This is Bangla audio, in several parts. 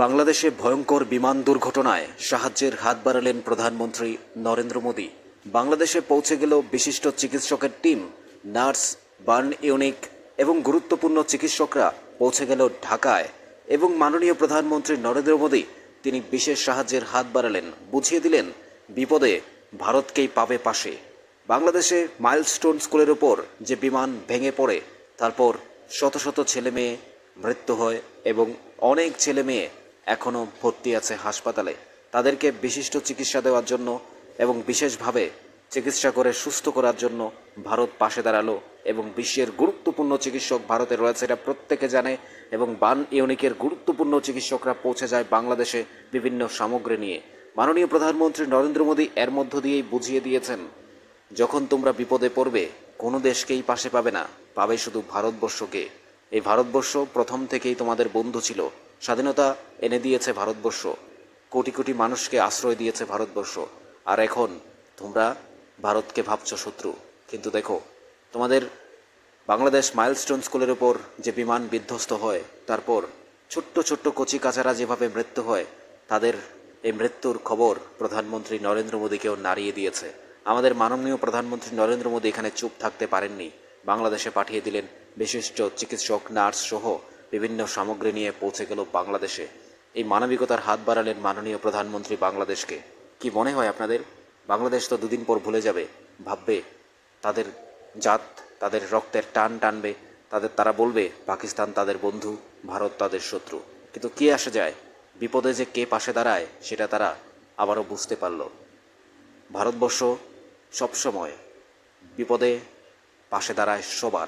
বাংলাদেশে ভয়ঙ্কর বিমান দুর্ঘটনায় সাহায্যের হাত বাড়ালেন প্রধানমন্ত্রী নরেন্দ্র মোদী। বাংলাদেশে পৌঁছে গেল বিশিষ্ট চিকিৎসকের টিম, নার্স, বার্ন ইউনিক এবং গুরুত্বপূর্ণ চিকিৎসকরা পৌঁছে গেল ঢাকায় এবং মাননীয় প্রধানমন্ত্রী নরেন্দ্র মোদী তিনি বিশেষ সাহায্যের হাত বাড়ালেন, বুঝিয়ে দিলেন, বিপদে ভারতকেই পাবে পাশে। বাংলাদেশে মাইলস্টোন স্কুলের ওপর যে বিমান ভেঙে পড়ে, তারপর শত শত ছেলে মেয়ে মৃত্যু হয় এবং অনেক ছেলে মেয়ে এখনও ভর্তি আছে হাসপাতালে। তাদেরকে বিশিষ্ট চিকিৎসা দেওয়ার জন্য এবং বিশেষভাবে চিকিৎসা করে সুস্থ করার জন্য ভারত পাশে দাঁড়াল এবং বিশ্বের গুরুত্বপূর্ণ চিকিৎসক ভারতে রয়েছে এটা প্রত্যেকে জানে এবং বান ইউনিকের গুরুত্বপূর্ণ চিকিৎসকরা পৌঁছে যায় বাংলাদেশে বিভিন্ন সামগ্রী নিয়ে। মাননীয় প্রধানমন্ত্রী নরেন্দ্র মোদী এর মধ্য দিয়েই বুঝিয়ে দিয়েছেন, যখন তোমরা বিপদে পড়বে, কোনো দেশকেই পাশে পাবে না, পাবে শুধু ভারতবর্ষকে। এই ভারতবর্ষ প্রথম থেকেই তোমাদের বন্ধু ছিল। স্বাধীনতা এনে দিয়েছে ভারতবর্ষ। কোটি কোটি মানুষকে আশ্রয় দিয়েছে ভারতবর্ষ। আর এখন তোমরা ভারতকে ভাবছ শত্রু। কিন্তু দেখো, তোমাদের বাংলাদেশ মাইলস্টোন স্কুলের ওপর যে বিমান বিধ্বস্ত হয়, তারপর ছোট্ট ছোট্ট কচি কাচারা যেভাবে মৃত্যু হয়, তাদের এই মৃত্যুর খবর প্রধানমন্ত্রী নরেন্দ্র মোদীকেও নাড়িয়ে দিয়েছে। আমাদের মাননীয় প্রধানমন্ত্রী নরেন্দ্র মোদী এখানে চুপ থাকতে পারেননি। বাংলাদেশে পাঠিয়ে দিলেন বিশিষ্ট চিকিৎসক, নার্স সহ বিভিন্ন সামগ্রী নিয়ে পৌঁছে গেল বাংলাদেশে। এই মানবিকতার হাত বাড়ালেন মাননীয় প্রধানমন্ত্রী বাংলাদেশকে। কি মনে হয় আপনাদের? বাংলাদেশ তো দুদিন পর ভুলে যাবে, ভাববে। তাদের জাত, তাদের রক্তের টান টানবে, তাদের তারা বলবে, পাকিস্তান তাদের বন্ধু, ভারত তাদের শত্রু। কিন্তু কে আসে যায়? বিপদে যে কে পাশে দাঁড়ায়, সেটা তারা আবারও বুঝতে পারল। ভারতবর্ষ সবসময় বিপদে পাশে দাঁড়ায় সবার।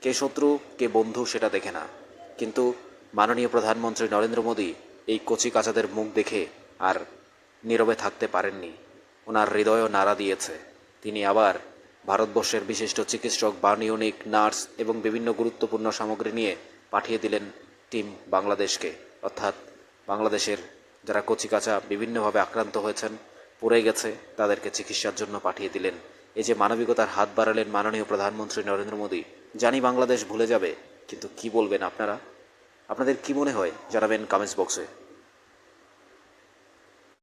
কে শত্রু, কে বন্ধু, সেটা দেখে না। কিন্তু মাননীয় প্রধানমন্ত্রী নরেন্দ্র মোদী এই কচি কাচাদের মুখ দেখে আর নীরবে থাকতে পারেননি। ওনার হৃদয়ও নাড়া দিয়েছে। তিনি আবার ভারতবর্ষের বিশিষ্ট চিকিৎসক বার্নিউনিক নার্স এবং বিভিন্ন গুরুত্বপূর্ণ সামগ্রী নিয়ে পাঠিয়ে দিলেন টিম বাংলাদেশকে। অর্থাৎ বাংলাদেশের যারা কচিকাচা বিভিন্নভাবে আক্রান্ত হয়েছেন, পড়ে গেছে, তাদেরকে চিকিৎসার জন্য পাঠিয়ে দিলেন। এই যে মানবিকতার হাত বাড়ালেন মাননীয় প্রধানমন্ত্রী নরেন্দ্র মোদী, জানি বাংলাদেশ ভুলে যাবে, কিন্তু কি বলবেন আপনারা? আপনাদের কি মনে হয়? জানাবেন কমেন্টস বক্সে